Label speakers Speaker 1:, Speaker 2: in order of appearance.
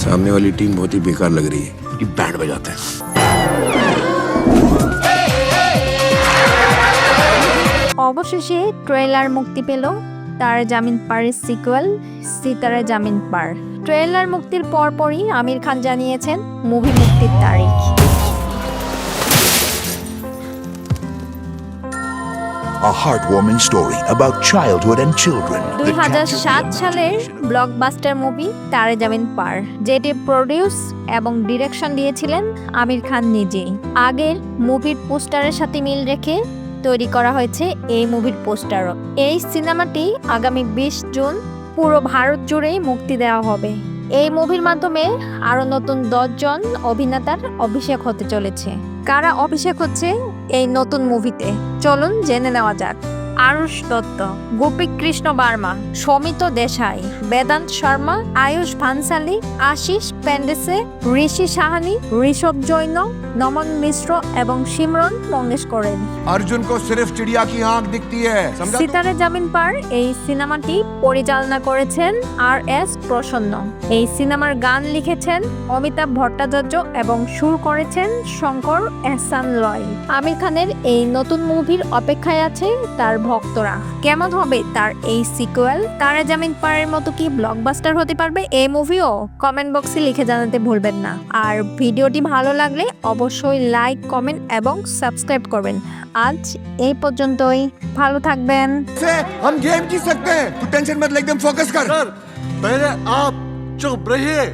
Speaker 1: सामने वाली टीम बहुत ही बेकार लग रही है उनकी बैंड बजाते हैं
Speaker 2: অবশেষে ট্রেলার মুক্তি পেল তার জামিন পারের সিকুয়েল সিতারা জামিন পার ট্রেলার মুক্তির পরপরই আমির খান জানিয়েছেন মুভি মুক্তির তারিখ
Speaker 3: A heartwarming story about childhood and children.
Speaker 2: দুই হাজার সাত সালের ব্লকবাস্টার মুভি তারে জামিন পার যেটি প্রডিউস এবং ডিরেকশন দিয়েছিলেন আমির খান নিজেই। আগের মুভির পোস্টারের সাথে মিল রেখে তৈরি করা হয়েছে এই মুভির পোস্টারও এই সিনেমাটি আগামী বিশ জুন পুরো ভারত জুড়েই মুক্তি দেওয়া হবে। এই মুভির মাধ্যমে আরও নতুন দশজন অভিনেতার অভিষেক হতে চলেছে। কারা অভিষেক হচ্ছে এই নতুন মুভিতে? চলুন জেনে নেওয়া যাক। আরুষ দত্ত গোপী কৃষ্ণ বার্মা সমিত দেশাই বেদান্ত শর্মা আয়ুষ ভানসালি আশিস পেন্ডেসে ঋষি সাহানি ঋষভ জৈন নমন মিশ্র এবং সিমরন মঙ্গেশ করেন
Speaker 4: अर्जुन को सिर्फ चिड़िया की आंख दिखती है समझा
Speaker 2: সিতারে জামিন পার এই সিনেমাটি পরিচালনা করেছেন আর এস প্রসন্ন এই সিনেমার গান লিখেছেন অমিতাভ ভট্টাচার্য এবং সুর করেছেন শঙ্কর এহসান রয় আমির খানের এই নতুন মুভির অপেক্ষায় আছে তার ভক্তরা কেমন হবে তার এই সিকুয়েল তারা জামিন পারের মতো কি ব্লকবাস্টার হতে পারবে এই মুভিও কমেন্ট বক্সে লিখে জানাতে ভুলবেন না আর ভিডিওটি ভালো লাগলে অবশ্যই লাইক কমেন্ট এবং সাবস্ক্রাইব করবেন আজ এই পর্যন্তই ভালো থাকবেন
Speaker 4: से हम गेम जीत सकते हैं तू टेंशन मत ले एकदम फोकस कर
Speaker 5: सर पहले आप चुप रहिए